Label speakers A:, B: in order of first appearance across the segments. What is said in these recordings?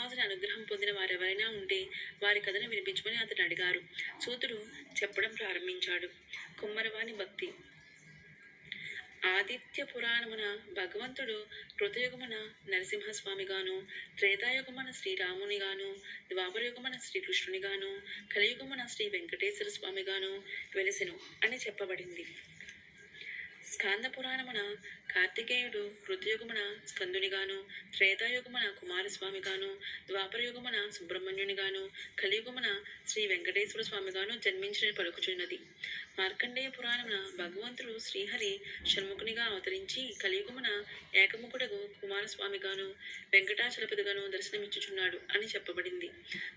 A: శ్రీనివాసుని అనుగ్రహం పొందిన వారెవరైనా ఉంటే వారి కథను వినిపించమని అతను అడిగారు. సూతుడు చెప్పడం ప్రారంభించాడు. కుమ్మరవాణి భక్తి. ఆదిత్య పురాణమున భగవంతుడు కృతయుగమున నరసింహస్వామిగాను త్రేతాయుగమున శ్రీరామునిగాను ద్వాపరయుగమున శ్రీకృష్ణునిగాను కలియుగమున శ్రీ వెంకటేశ్వర స్వామిగాను వెలిసెను అని చెప్పబడింది. స్కాంద పురాణమున కార్తికేయుడు కృతయుగమున స్కందునిగాను త్రేతాయుగమున కుమారస్వామిగాను ద్వాపరయుగమున సుబ్రహ్మణ్యునిగాను కలియుగమున శ్రీ వెంకటేశ్వర స్వామిగాను జన్మించిన పలుకుచున్నది. మార్కండేయ పురాణమున భగవంతుడు శ్రీహరి షణ్ముఖునిగా అవతరించి కలియుగమున ఏకముఖుడగు కుమారస్వామిగాను వెంకటాచలపతిగాను దర్శనమిచ్చుచున్నాడు అని చెప్పబడింది.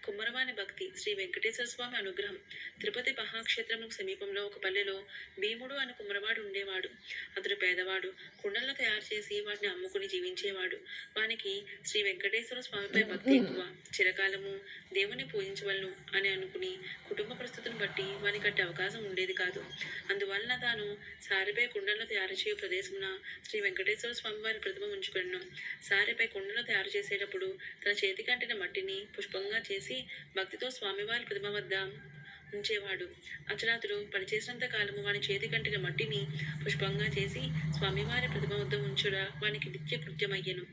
A: కుమ్మరవాణి భక్తి శ్రీ వెంకటేశ్వర స్వామి అనుగ్రహం. తిరుపతి మహాక్షేత్రముకు సమీపంలో ఒక పల్లెలో భీముడు అని కుమ్మరవాడు ఉండేవాడు. అతడు పేదవాడు. కుండలను తయారు చేసి వాటిని అమ్ముకుని జీవించేవాడు. వానికి శ్రీ వెంకటేశ్వర స్వామిపై భక్తి ఎక్కువ. చిరకాలము దేవుని పూజించవలను అని అనుకుని కుటుంబ పరిస్థితులను బట్టి వానికి అట్టి అవకాశం ఉండేది కాదు. అందువలన తాను సారిపై కుండలను తయారు చేయు ప్రదేశమున శ్రీ వెంకటేశ్వర స్వామి వారి ప్రతిమ ఉంచుకున్నాను సారిపై కుండలు తయారు చేసేటప్పుడు తన చేతికంటిన మట్టిని పుష్పంగా చేసి భక్తితో స్వామివారి ప్రతిమ వద్ద ఉంచేవాడు అర్చనాథుడు పనిచేసినంత కాలము వాని చేతి కంటిన మట్టిని పుష్పంగా చేసి స్వామివారి ప్రతిమ వద్ద ఉంచుడ వానికి నిత్య కృత్యమయ్యను.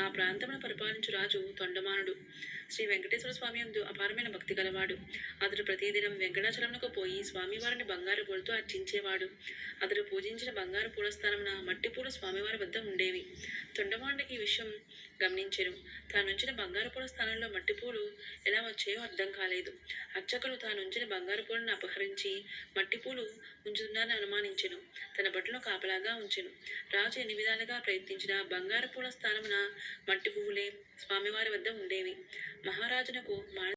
A: ఆ ప్రాంతమును పరిపాలించు రాజు తొండమానుడు. శ్రీ వెంకటేశ్వర స్వామి అందు అపారమైన భక్తి గలవాడు. అతడు ప్రతిదినం వెంకటాచలంకు పోయి స్వామివారిని బంగారు పూలతో అర్చించేవాడు. అతడు పూజించిన బంగారు పూల స్థానమున మట్టి పూలు స్వామివారి వద్ద ఉండేవి. తొండమానుడికి ఈ విషయం గమనించెను. తానుంచిన బంగారు పూల స్థానంలో మట్టి పూలు ఎలా వచ్చాయో అర్థం కాలేదు. అర్చకులు తానుంచిన బంగారు పూలను అపహరించి మట్టి పూలు ఉంచుతున్నారని అనుమానించెను. తన బట్టలో కాపలాగా ఉంచెను. రాజు ఎన్ని విధాలుగా ప్రయత్నించిన బంగారు పూల స్థానమున మట్టి పువ్వులే స్వామివారి వద్ద ఉండేవి. మహారాజునకు మా